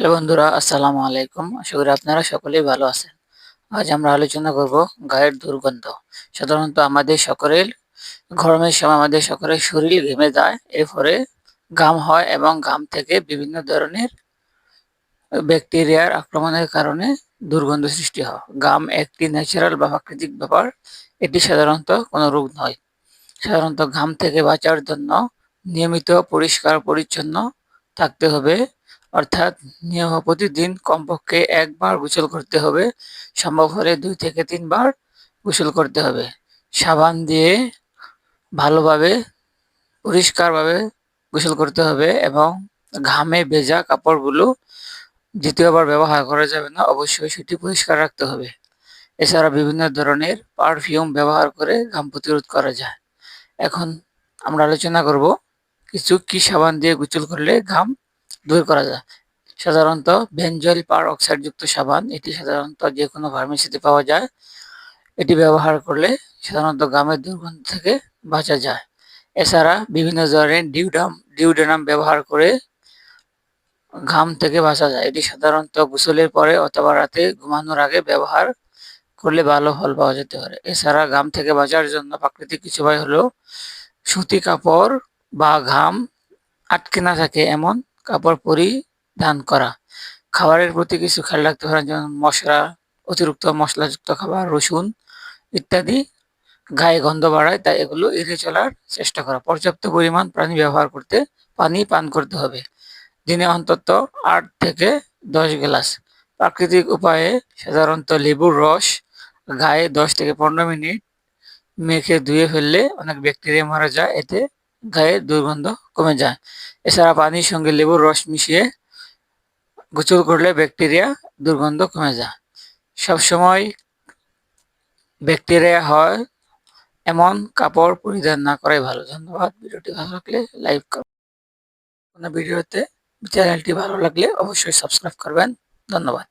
Hello বন্ধুরা, আসসালামু আলাইকুম। আশা করি আপনারা সকলেই ভালো আছেন। আজ আমরা আলোচনা করব গায়ের দুর্গন্ধ। সাধারণত আমাদের সকলের, গরমের সময় আমাদের সকলের শরীর ঘেমে যায়। এরপরে ঘাম হয় এবং ঘাম থেকে বিভিন্ন ধরনের ব্যাকটেরিয়ার আক্রমণের কারণে দুর্গন্ধ সৃষ্টি হয়। ঘাম একটি ন্যাচারাল বা প্রাকৃতিক ব্যাপার। এটি সাধারণত কোনো রোগ নয়। সাধারণত ঘাম থেকে বাঁচার জন্য নিয়মিত পরিষ্কার পরিচ্ছন্ন থাকতে হবে। অর্থাৎ নিয়ম প্রতিদিন কমপক্ষে একবার গোসল করতে হবে। সম্ভব হলে দুই থেকে তিনবার গোসল করতে হবে। সাবান দিয়ে ভালোভাবে, পরিষ্কারভাবে গোসল করতে হবে এবং ঘামে ভেজা কাপড়গুলো দ্বিতীয়বার ব্যবহার করা যাবে না, অবশ্যই সেটি পরিষ্কার রাখতে হবে। এছাড়া বিভিন্ন ধরনের পারফিউম ব্যবহার করে ঘাম প্রতিরোধ করা যায়। এখন আমরা আলোচনা করব কিছু কি সাবান দিয়ে গোসল করলে ঘাম দূর করা যায়। সাধারণত বেঞ্জল পার অক্সাইডযুক্ত সাবান, এটি সাধারণত যে কোনো ফার্মেসিতে পাওয়া যায়। এটি ব্যবহার করলে সাধারণত গামের দুর্গন্ধ থেকে বাঁচা যায়। এছাড়া বিভিন্ন ধরনের ডিউডাম ডিউডেনাম ব্যবহার করে ঘাম থেকে বাঁচা যায়। এটি সাধারণত গোসলের পরে অথবা রাতে ঘুমানোর আগে ব্যবহার করলে ভালো ফল পাওয়া যেতে পারে। এছাড়া ঘাম থেকে বাঁচার জন্য প্রাকৃতিক কিছু উপায় হলো সুতি কাপড় বা ঘাম আটকে না থাকে এমন কাপড় পরিধান করা। খাবারের প্রতি কিছু খেয়াল রাখতে পারেন যেমন মশলা, অতিরিক্ত মশলাযুক্ত খাবার, রসুন ইত্যাদি। গায়ে গন্ধ বাড়ায়, তাই এগুলো এড়িয়ে চলার চেষ্টা করা। পর্যাপ্ত পরিমাণ পানি ব্যবহার করতে, পানি পান করতে হবে। দিনে অন্তত আট থেকে দশ গ্লাস। প্রাকৃতিক উপায়ে সাধারণত লেবুর রস গায়ে দশ থেকে পনেরো মিনিট মেখে ধুয়ে ফেললে অনেক ব্যাকটেরিয়া মারা যায়। এতে গায়ের দুর্গন্ধ কমে যায়। এছাড়া পানির সঙ্গে লেবুর রস মিশিয়ে গোসল করলে ব্যাকটেরিয়া দুর্গন্ধ কমে যায়। সবসময় ব্যাকটেরিয়া হয়, এমন কাপড় পরিধান না করাই ভালো। ধন্যবাদ। ভিডিওটি ভালো লাগলে লাইক করুন ভিডিওতে চ্যানেলটি ভালো লাগলে অবশ্যই সাবস্ক্রাইব করবেন। ধন্যবাদ।